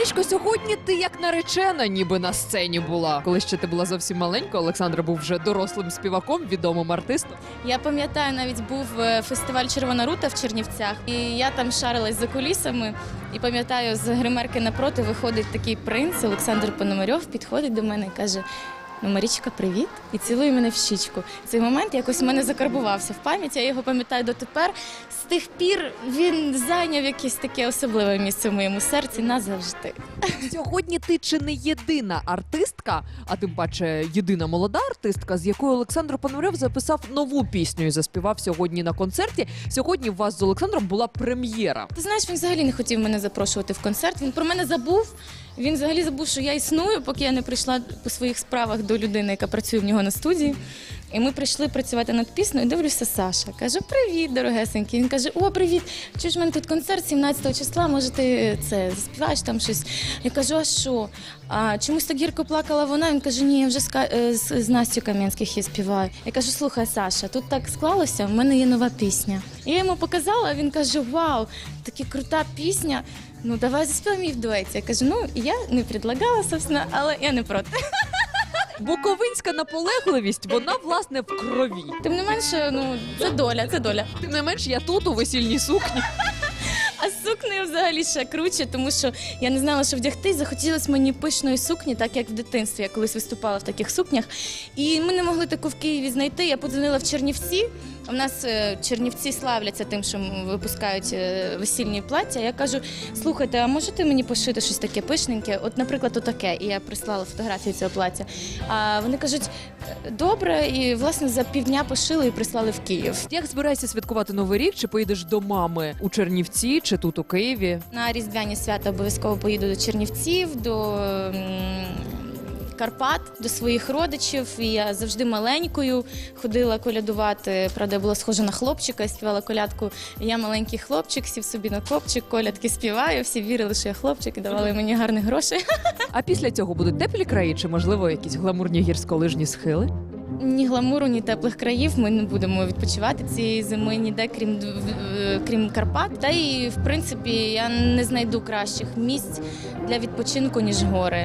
Марічко, сьогодні ти як наречена, ніби на сцені була. Коли ще ти була зовсім маленька, Олександра був вже дорослим співаком, відомим артистом. Я пам'ятаю, навіть був е, фестиваль Червона рута в Чернівцях, і я там шарилась за кулісами. І пам'ятаю, з гримерки напроти виходить такий принц Олександр Пономарьов, підходить до мене і каже. Ну, Марічка, привіт, і цілує мене в щічку. Цей момент якось в мене закарбувався в пам'яті. Я його пам'ятаю дотепер. З тих пір він зайняв якесь таке особливе місце в моєму серці назавжди. Сьогодні ти чи не єдина артистка, а тим паче єдина молода артистка, з якою Олександр Пономарьов записав нову пісню і заспівав сьогодні на концерті. Сьогодні у вас з Олександром була прем'єра. Ти знаєш, він взагалі не хотів мене запрошувати в концерт. Він про мене забув. Він взагалі забув, що я існую, поки я не прийшла по своїх справах до людини, яка працює в нього на студії. І ми прийшли працювати над піснею. Дивлюся, Саша каже: Привіт, дорогесенький. Він каже: О, привіт! Чуєш, в мене тут концерт 17 числа. Може, ти це заспіваєш там щось? Я кажу, а що? А чомусь так гірко плакала вона. Він каже: Ні, я вже з, е, з, з Настю Кам'янських я співаю. Я кажу, слухай, Саша, тут так склалося, в мене є нова пісня. І я йому показала, він каже: Вау, така крута пісня. Ну давай заспіваємо її в дуеті. Я кажу, ну я не предлагала, собственно, але я не проти. Буковинська наполегливість, вона власне в крові. Тим не менше, ну це доля, це доля. Тим не менш, я тут у весільній сукні. А з сукнею взагалі ще круче, тому що я не знала, що вдягти. Захотілось мені пишної сукні, так як в дитинстві. Я колись виступала в таких сукнях. І ми не могли таку в Києві знайти. Я подзвонила в Чернівці. У нас е, Чернівці славляться тим, що випускають е, весільні плаття. Я кажу: слухайте, а можете мені пошити щось таке пишненьке? От, наприклад, отаке. І я прислала фотографію цього плаття. А вони кажуть, «Е, добре, і власне за півдня пошили і прислали в Київ. Як збираєшся святкувати новий рік? Чи поїдеш до мами у Чернівці, чи тут у Києві? На різдвяні свята обов'язково поїду до Чернівців, до Карпат, до своїх родичів. І я завжди маленькою ходила колядувати. Правда, я була схожа на хлопчика, я співала колядку. Я маленький хлопчик, сів собі на копчик, колядки співаю. Всі вірили, що я хлопчик і давали мені гарних грошей. А після цього будуть теплі краї, чи можливо якісь гламурні гірськолижні схили? Ні гламуру, ні теплих країв. Ми не будемо відпочивати цієї зими ніде, крім крім Карпат. Та і в принципі я не знайду кращих місць для відпочинку ніж гори.